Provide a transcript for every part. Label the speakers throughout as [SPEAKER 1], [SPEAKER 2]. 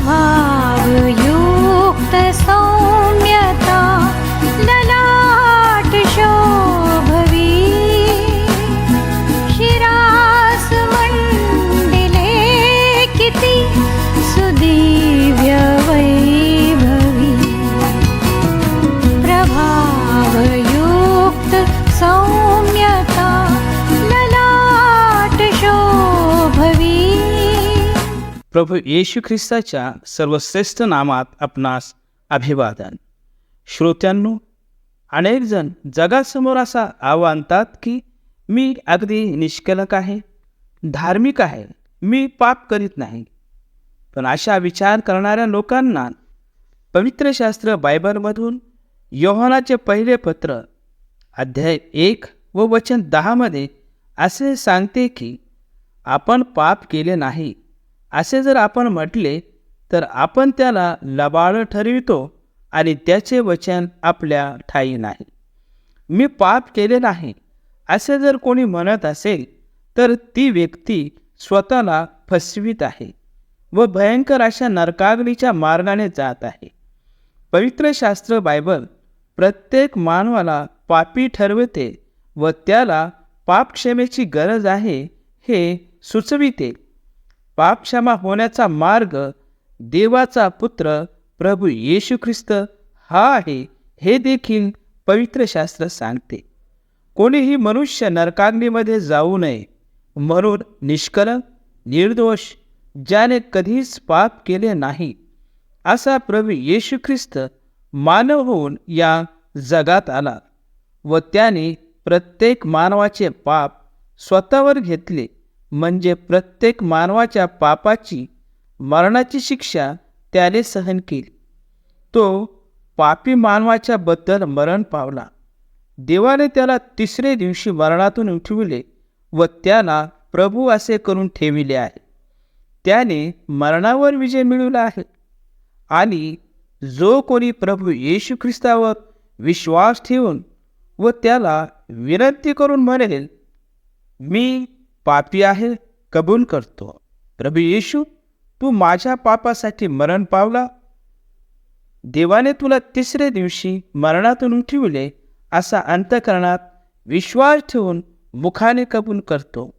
[SPEAKER 1] வா
[SPEAKER 2] प्रभू येशू ख्रिस्ताच्या सर्वश्रेष्ठ नामात आपणास अभिवादन. श्रोत्यांनो अनेकजण जगासमोर असा आव्हानतात की मी अगदी निष्कलक आहे धार्मिक आहे मी पाप करीत नाही. पण अशा विचार करणाऱ्या लोकांना पवित्र शास्त्र बायबलमधून योहानाचे पहिले पत्र अध्याय एक व वचन दहामध्ये असे सांगते की आपण पाप केले नाही असे जर आपण म्हटले तर आपण त्याला लबाळ ठरवितो आणि त्याचे वचन आपल्या ठाई नाही. मी पाप केले नाही. असे जर कोणी म्हणत असेल तर ती व्यक्ती स्वतःला फसवीत आहे व भयंकर अशा नरकागडीच्या मार्गाने जात आहे. पवित्र शास्त्र बायबल प्रत्येक मानवाला पापी ठरवते व त्याला पापक्षमेची गरज आहे हे सुचविते. पापक्षमा होण्याचा मार्ग देवाचा पुत्र प्रभू येशू ख्रिस्त हा आहे हे देखील पवित्र शास्त्र सांगते. कोणीही मनुष्य नरकाग्नीमध्ये जाऊ नये म्हणून निष्कलंक निर्दोष ज्याने कधीच पाप केले नाही असा प्रभू येशू ख्रिस्त मानव होऊन या जगात आला व त्याने प्रत्येक मानवाचे पाप स्वतःवर घेतले. म्हणजे प्रत्येक मानवाच्या पापाची मरणाची शिक्षा त्याने सहन केली. तो पापी मानवाच्या बद्दल मरण पावला. देवाने त्याला तिसरे दिवशी मरणातून उठविले व त्याला प्रभू असे करून ठेविले आहे. त्याने मरणावर विजय मिळवला आहे. आणि जो कोणी प्रभू येशू ख्रिस्तावर विश्वास ठेवून व त्याला विनंती करून म्हणेल मी पापी आहे कबूल करतो. प्रभू येशू तू माझ्या पापासाठी मरण पावला. देवाने तुला तिसरे दिवशी मरणातून उठविले असा अंतकरणात विश्वास ठेवून मुखाने कबूल करतो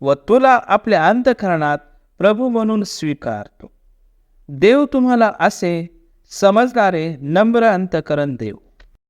[SPEAKER 2] व तुला आपल्या अंतकरणात प्रभू म्हणून स्वीकारतो. देव तुम्हाला असे समजणारे नम्र अंतकरण देव.